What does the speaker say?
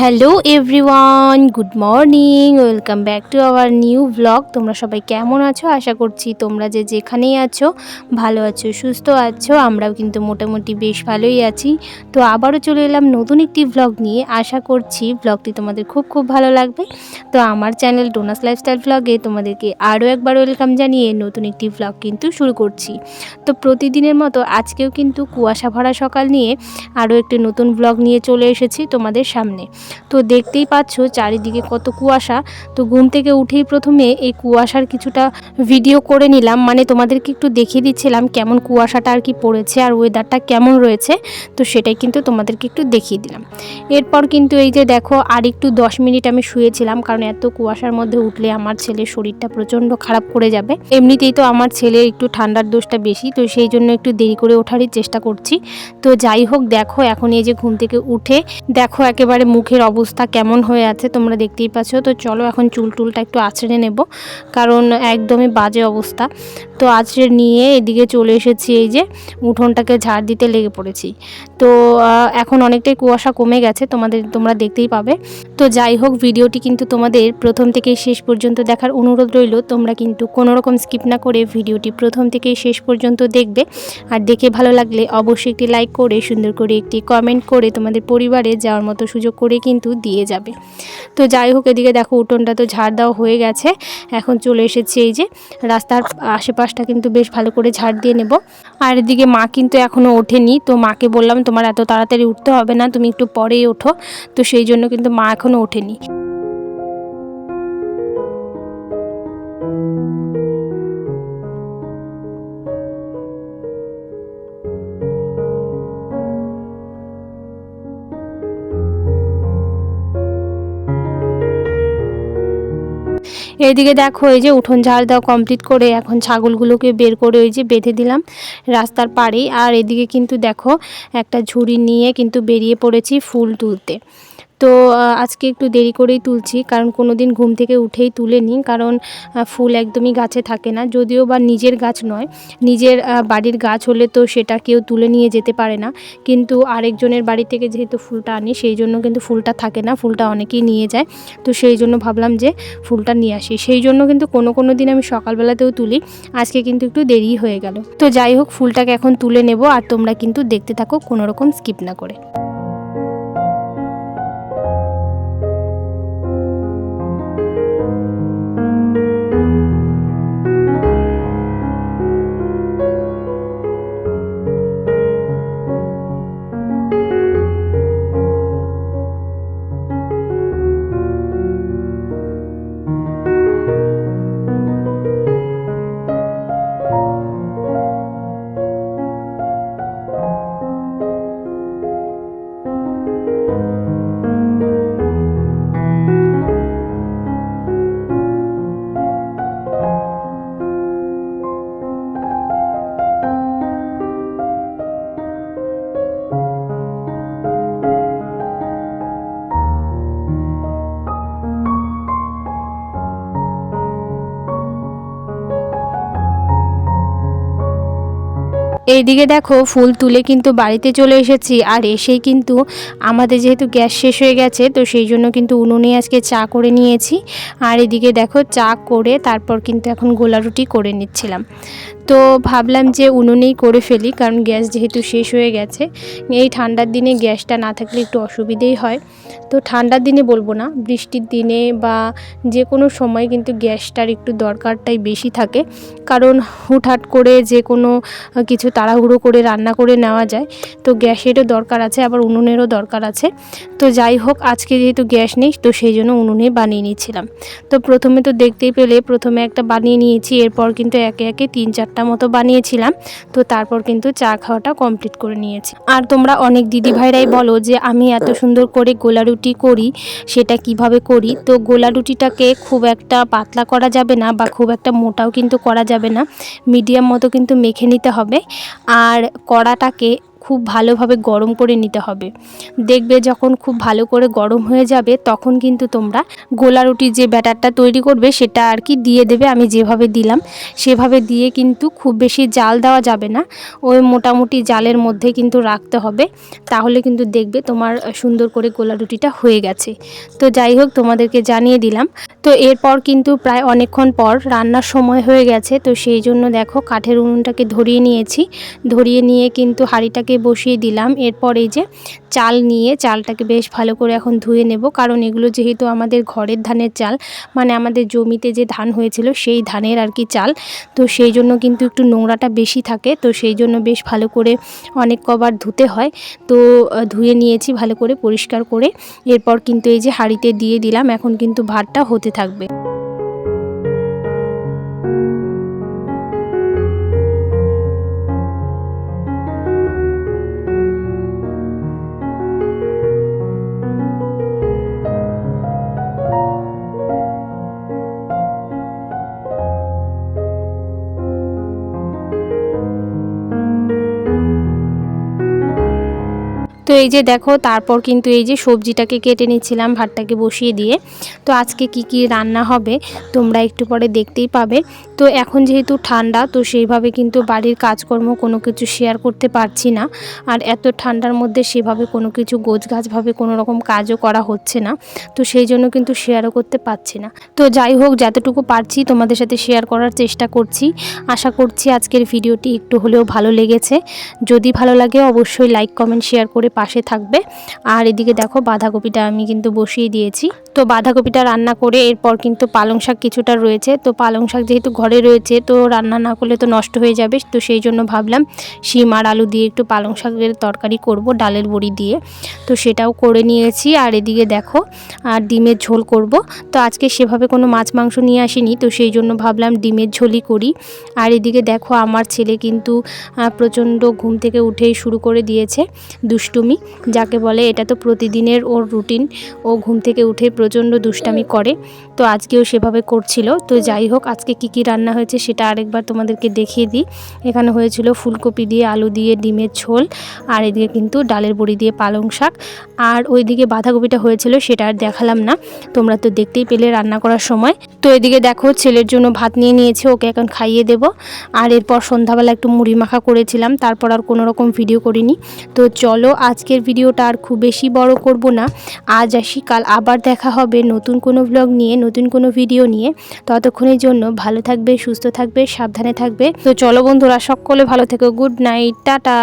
hello everyone, good morning, welcome back to our new blog. তোমরা সবাই কেমন আছো? আশা করছি তোমরা যে যেখানেই আছো, ভালো আছো, সুস্থ আছো, আমরাও কিন্তু মোটামুটি বেশ ভালোই আছি। তো আবারও চলে এলাম নতুন একটি ব্লগ নিয়ে। আশা করছি ব্লগটি তোমাদের খুব খুব ভালো লাগবে। তো আমার চ্যানেল ডোনাস লাইফস্টাইল ব্লগে তোমাদেরকে আরও একবার ওয়েলকাম জানিয়ে নতুন একটি ব্লগ কিন্তু শুরু করছি। তো প্রতিদিনের মতো আজকেও কিন্তু কুয়াশা ভরা সকাল নিয়ে আরও একটি নতুন ব্লগ নিয়ে চলে এসেছি তোমাদের সামনে। তো দেখতেই পাচ্ছ চারিদিকে কত কুয়াশা। তো ঘুম থেকে উঠেই প্রথমে এই কুয়াশার কিছুটা ভিডিও করে নিলাম। মানে তোমাদেরকে একটু দেখিয়ে দিচ্ছিলাম কেমন কুয়াশাটা আর কি পড়েছে আর ওয়েদারটা কেমন রয়েছে। তো সেটাই কিন্তু তোমাদেরকে একটু দেখিয়ে দিলাম। এরপর কিন্তু এই যে দেখো আর একটু দশ মিনিট আমি শুয়েছিলাম, কারণ এত কুয়াশার মধ্যে উঠলে আমার ছেলের শরীরটা প্রচণ্ড খারাপ করে যাবে। এমনিতেই তো আমার ছেলের একটু ঠান্ডার দোষটা বেশি, তো সেই জন্য একটু দেরি করে ওঠারই চেষ্টা করছি। তো যাই হোক, দেখো এখন এই যে ঘুম থেকে উঠে, দেখো একেবারে মুখের অবস্থা কেমন হয়ে আছে তোমরা দেখতেই পাচ্ছ। তো চলো এখন চুল টুলটা একটু আছড়ে নেব, কারণ একদমই বাজে অবস্থা। তো আছড়ে নিয়ে এদিকে চলে এসেছি, এই যে উঠোনটাকে ঝাড় দিতে লেগে পড়েছি। তো এখন অনেকটাই কুয়াশা কমে গেছে, তোমাদের, তোমরা দেখতেই পাবে। তো যাই হোক, ভিডিওটি কিন্তু তোমাদের প্রথম থেকে শেষ পর্যন্ত দেখার অনুরোধ রইল। তোমরা কিন্তু কোনো রকম স্কিপ না করে ভিডিওটি প্রথম থেকে শেষ পর্যন্ত দেখবে। আর দেখে ভালো লাগলে অবশ্যই একটি লাইক করে, সুন্দর করে একটি কমেন্ট করে তোমাদের পরিবারে যাওয়ার মতো সুযোগ করে কিন্তু দিয়ে যাবে। তো যাই হোক, এদিকে দেখো উঠোনটা তো ঝাড় দেওয়া হয়ে গেছে। এখন চলে এসেছে এই যে রাস্তার আশেপাশটা কিন্তু বেশ ভালো করে ঝাড় দিয়ে নেব। আর এদিকে মা কিন্তু এখনও ওঠেনি। তো মাকে বললাম, তোমার এত তাড়াতাড়ি উঠতে হবে না, তুমি একটু পরেই ওঠো। তো সেই জন্য কিন্তু মা এখনও ওঠেনি। এইদিকে দেখো, এই যে উঠোন ঝাড় দেওয়া কমপ্লিট করে এখন ছাগলগুলোকে বের করে ওই যে বেঁধে দিলাম রাস্তার পাড়েই। আর এদিকে কিন্তু দেখো, একটা ঝুড়ি নিয়ে কিন্তু বেরিয়ে পড়েছি ফুল তুলতে। তো আজকে একটু দেরি করেই তুলছি, কারণ কোনো দিন ঘুম থেকে উঠেই তুলে নিই কারণ ফুল একদমই গাছে থাকে না, যদিও বা নিজের গাছ নয়, নিজের বাড়ির গাছ হলে তো সেটা কেউ তুলে নিয়ে যেতে পারে না, কিন্তু আরেকজনের বাড়ি থেকে যেহেতু ফুলটা আনি, সেই জন্য কিন্তু ফুলটা থাকে না, ফুলটা অনেকেই নিয়ে যায়, তো সেই জন্য ভাবলাম যে ফুলটা নিয়ে আসি, সেই জন্য কিন্তু কোনো কোনো দিন আমি সকালবেলাতেও তুলি, আজকে কিন্তু একটু দেরি হয়ে গেল, তো যাই হোক, ফুলটাকে এখন তুলে নেব, আর তোমরা কিন্তু দেখতে থাকো, কোনো রকম স্কিপ না করে। এইদিকে দেখো, ফুল তুলে কিন্তু বাড়িতে চলে এসেছি। আর এসেই কিন্তু আমাদের যেহেতু গ্যাস শেষ হয়ে গেছে, তো সেই জন্য কিন্তু উনুনে আজকে চা করে নিয়েছি। আর এদিকে দেখো, চা করে তারপর কিন্তু এখন গোলা রুটি করে নিচ্ছিলাম। তো ভাবলাম যে উনুনেই করে ফেলি, কারণ গ্যাস যেহেতু শেষ হয়ে গেছে। এই ঠান্ডার দিনে গ্যাসটা না থাকলে একটু অসুবিধেই হয়। তো ঠান্ডার দিনে বলব না, বৃষ্টির দিনে বা যে কোনো সময় কিন্তু গ্যাসটার একটু দরকারটাই বেশি থাকে। কারণ হুটহাট করে যে কোনো কিছু তাড়াহুড়ো করে রান্না করে নেওয়া যায়। তো গ্যাসেরও দরকার আছে, আবার উনুনেরও দরকার আছে। তো যাই হোক, আজকে যেহেতু গ্যাস নেই, তো সেই জন্য উনুনে বানিয়ে নিয়েছিলাম তো প্রথমে তো দেখতেই পেলে, প্রথমে একটা বানিয়ে নিয়েছি, এরপর কিন্তু একে একে তিন চারটা মতো বানিয়েছিলাম। তো তারপর কিন্তু চা খাওয়াটা কমপ্লিট করে নিয়েছি। আর তোমরা অনেক দিদি ভাইরাই বলো যে আমি এত সুন্দর করে গোলা রুটি করি, সেটা কীভাবে করি? তো গোলা রুটিটাকে খুব একটা পাতলা করা যাবে না বা খুব একটা মোটাও কিন্তু করা যাবে না। মিডিয়াম মতো কিন্তু মেখে নিতে হবে। আর কড়াটাকে খুব ভালোভাবে গরম করে নিতে হবে। দেখবে যখন খুব ভালো করে গরম হয়ে যাবে, তখন কিন্তু তোমরা গোলা রুটির যে ব্যাটারটা তৈরি করবে, সেটা আর কি দিয়ে দেবে, আমি যেভাবে দিলাম, সেভাবে দিয়ে কিন্তু খুব বেশি জাল দেওয়া যাবে না। ওই মোটামুটি জালের মধ্যে কিন্তু রাখতে হবে। তাহলে কিন্তু দেখবে তোমার সুন্দর করে গোলা রুটিটা হয়ে গেছে। তো যাই হোক, তোমাদেরকে জানিয়ে দিলাম। তো এরপর কিন্তু প্রায় অনেকক্ষণ পর রান্নার সময় হয়ে গেছে। তো সেই জন্য দেখো, কাঠের উনুনটাকে ধরিয়ে নিয়েছি। ধরিয়ে নিয়ে কিন্তু হাঁড়িটাকে বসিয়ে দিলাম। এরপর এই যে চাল নিয়ে চালটাকে বেশ ভালো করে এখন ধুয়ে নেব। কারণ এগুলো যেহেতু আমাদের ঘরের ধানের চাল মানে আমাদের জমিতে যে ধান হয়েছিল সেই ধানের আর কি চাল। তো সেই জন্য কিন্তু একটু নোংরাটা বেশি থাকে। তো সেই জন্য বেশ ভালো করে অনেক কবার ধুতে হয়। তো ধুয়ে নিয়েছি ভালো করে পরিষ্কার করে। এরপর কিন্তু এই যে হাঁড়িতে দিয়ে দিলাম। এখন কিন্তু ভাতটা হতে থাকবে। তো এই যে দেখো, তারপর কিন্তু এই যে সবজিটাকে কেটে নিচ্ছিলাম ভাতটাকে বসিয়ে দিয়ে। তো আজকে কি কি রান্না হবে তোমরা একটু পরে দেখতেই পাবে। তো এখন যেহেতু ঠান্ডা, তো সেইভাবে কিন্তু বাড়ির কাজকর্ম কোনো কিছু শেয়ার করতে পারছি না। আর এত ঠান্ডার মধ্যে সেভাবে কোনো কিছু গোছগাছভাবে কোনো রকম কাজও করা হচ্ছে না। তো সেই জন্য কিন্তু শেয়ারও করতে পারছি না। তো যাই হোক, যতটুকু পারছি তোমাদের সাথে শেয়ার করার চেষ্টা করছি। আশা করছি আজকের ভিডিওটি একটু হলেও ভালো লেগেছে। যদি ভালো লাগে, অবশ্যই লাইক কমেন্ট শেয়ার করে পাশে থাকবে। আর এদিকে দেখো বাঁধাকপিটা আমি কিন্তু বসিয়ে দিয়েছি। তো বাঁধাকপিটা রান্না করে এরপর কিন্তু পালং শাক কিছুটা রয়েছে। তো পালং শাক যেহেতু ঘরে রয়েছে, তো রান্না না করলে তো নষ্ট হয়ে যাবে। তো সেই জন্য ভাবলাম শিম আর আলু দিয়ে একটু পালং শাকের তরকারি করব ডালের বড়ি দিয়ে। তো সেটাও করে নিয়েছি। আর এদিকে দেখো, আর ডিমের ঝোল করব। তো আজকে সেভাবে কোনো মাছ মাংস নিয়ে আসিনি, তো সেই জন্য ভাবলাম ডিমের ঝোলই করি। আর এদিকে দেখো আমার ছেলে কিন্তু প্রচণ্ড ঘুম থেকে উঠেই শুরু করে দিয়েছে। দুষ্টুমি, যাকে বলে এটা তো প্রতিদিনের ওর রুটিন। ও ঘুম থেকে উঠে প্রচণ্ড দুষ্টামি করে। তো আজকেও সেভাবে করছিল। তো যাই হোক, আজকে কি কি রান্না হয়েছে সেটা আরেকবার তোমাদেরকে দেখিয়ে দিই। এখানে হয়েছিল ফুলকপি দিয়ে, আলু দিয়ে, ডিমের ঝোল, আর এদিকে কিন্তু ডালের বড়ি দিয়ে পালং শাক। আর ওইদিকে বাঁধাকপিটা হয়েছিল সেটা আর দেখালাম না। তোমরা তো দেখতেই পেলে রান্না করার সময়। তো এদিকে দেখো, ছেলের জন্য ভাত নিয়ে নিয়েছে, ওকে এখন খাইয়ে দেব। আর এরপর সন্ধ্যাবেলা একটু মুড়ি মাখা করেছিলাম, তারপর আর কোনো রকম ভিডিও করিনি। তো চলো আজকের ভিডিওটা আর খুব বেশি বড় করব না। আজ আসি, কাল আবার দেখা হবে নতুন কোনো ব্লগ নিয়ে, নতুন কোনো ভিডিও নিয়ে। ততক্ষণের জন্য ভালো থাকবে, সুস্থ থাকবে, সাবধানে থাকবে। তো চলো বন্ধুরা, সকলে ভালো থেকো গুড নাইট টাটা।